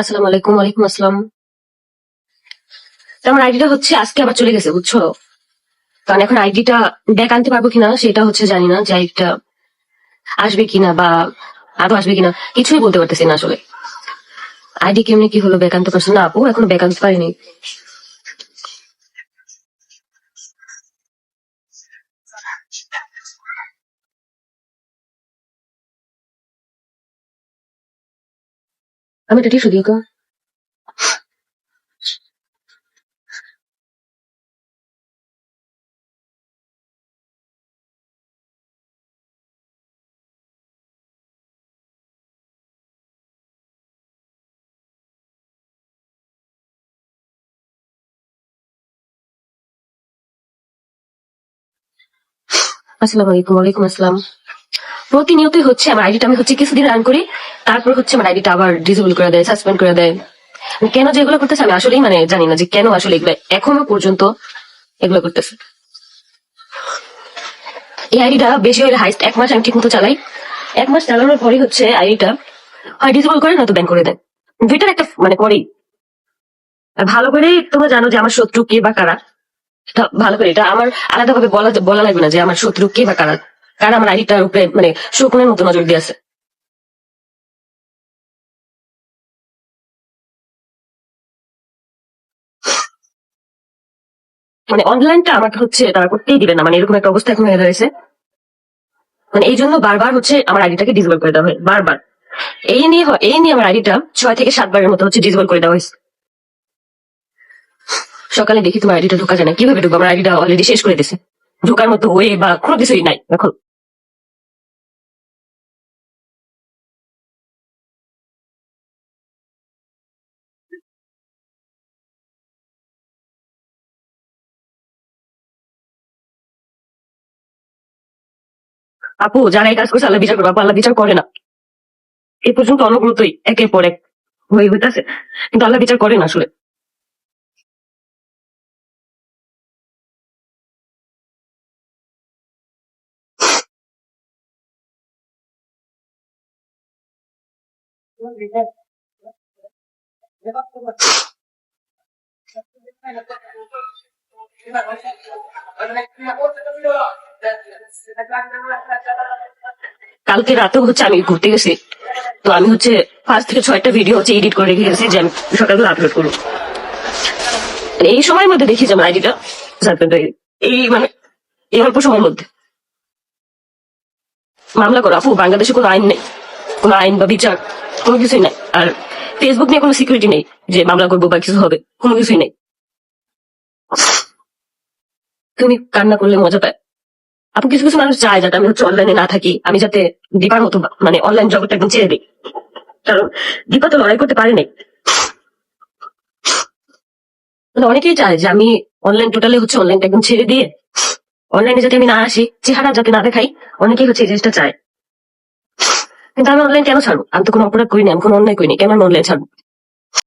আসসালামু আলাইকুম, ওয়ালাইকুম আসসালাম। আমার আইডিটা হচ্ছে আজকে আবার চলে গেছে, বুঝছ? কারণ এখন আইডিটা ব্যাক আনতে পারব কিনা সেটা হচ্ছে জানি না, যে আইডিটা আসবে কিনা বা আরও আসবে কিনা, কিছুই বলতে পারতেছি না আসলে। আইডি কেমনি কি হলো ব্যাক আনতে পারছ? না আপু এখনও ব্যাক আনতে পারিনি। আমি এটা টিস্যু দিও তো আসসালামু আলাইকুম ওয়ালাইকুম আসসালাম। প্রতিনিয়তই হচ্ছে, আমার আইডিটা আমি হচ্ছে কিছুদিন রান করি, তারপর হচ্ছে আমার আইডিটা আবার ডিসেবল করে দেয় সাসপেন্ড করে দেয়। কেন যে এগুলো করতেছে, আমি আসলেই মানে জানি না যে কেন আসলে এগুলো এখনও পর্যন্ত এগুলো করতেছে। এই আইডিটা বেশি হলে হাইস্ট এক মাস আমি ঠিক মতো চালাই। এক মাস চালানোর পরে হচ্ছে আইডিটা হয় ডিসেবল করে নয়তো ব্যান করে দেয়। দুইটার একটা মানে আর ভালো করে তোমরা জানো যে আমার শত্রু কে বা কারা। ভালো করে এটা আমার আলাদাভাবে বলা বলা লাগবে না যে আমার শত্রু কে বা কারা। কারা আমার আইডিটার উপরে মানে শকুনের মতো নজর দিয়ে আছে। মানে অনলাইনটা আমাকে হচ্ছে তারা করতেই দিবে না। মানে এরকম একটা অবস্থা এখন হয়ে দাঁড়িয়েছে। মানে এই জন্য বারবার হচ্ছে আমার আইডিটাকে ডিসেবল করে দেওয়া হয়। বারবার। এই নিয়ে এই নিয়ে আমার আইডিটা ছয় থেকে সাতবারের মতো হচ্ছে ডিসেবল করে দেওয়া হয়েছে। সকালে দেখি তোমার আইডিটা ঢোকা যায় না। কীভাবে ঢুকবো? আমার আইডিটা অলরেডি শেষ করে দিছে ঢোকার মতো ওয়ে বা কোনো কিছুই নাই এখন। আপু যারা এই কাজ করছে আল্লাহ বিচার করবে, আপু, আল্লাহ বিচার করে না। এই পর্যন্ত অনগ্রতই, একের পর এক হয়ে হইতেছে। কিন্তু আল্লাহ বিচার করে না আসলে কালকে রাতেও হচ্ছে আমি ঘুরতে গেছি। তো আমি হচ্ছে পাঁচ থেকে ছয়টা ভিডিও হচ্ছে এডিট করে রেখে গেছি যে আমি সকালবেলা আপলোড করব। মানে এই সময়ের মধ্যে দেখি যে আমার আইডিটা এই মানে এই অল্প সময়ের মধ্যে। মামলা করো আপু বাংলাদেশে কোনো আইন নেই। কোনো আইন বা বিচার, কোনো কিছুই নাই। আর ফেসবুক নিয়ে কোনো সিকিউরিটি নেই যে মামলা করব বা কিছু হবে, কোনো কিছুই নেই। তুমি কান্না করলে মজা পায়। আপু, কিছু কিছু মানুষ চায় যাতে আমি হচ্ছে অনলাইনে না থাকি, আমি যাতে দীপার মতো মানে অনলাইন জগৎটা একদম ছেড়ে দিই। কারণ দীপা তো লড়াই করতে পারেনি মানে অনেকেই চায় যে আমি অনলাইন টোটালি হচ্ছে অনলাইনটা একদম ছেড়ে দিয়ে অনলাইনে যাতে আমি না আসি, চেহারা যাতে না দেখাই, অনেকেই হচ্ছে এই জিনিসটা চায়। কিন্তু আমি অনলাইন কেন ছাড়বো? আমি তো কোনো অপরাধ করিনি আমি কোনো অন্যায় করিনি কেন আমি অনলাইন ছাড়বো?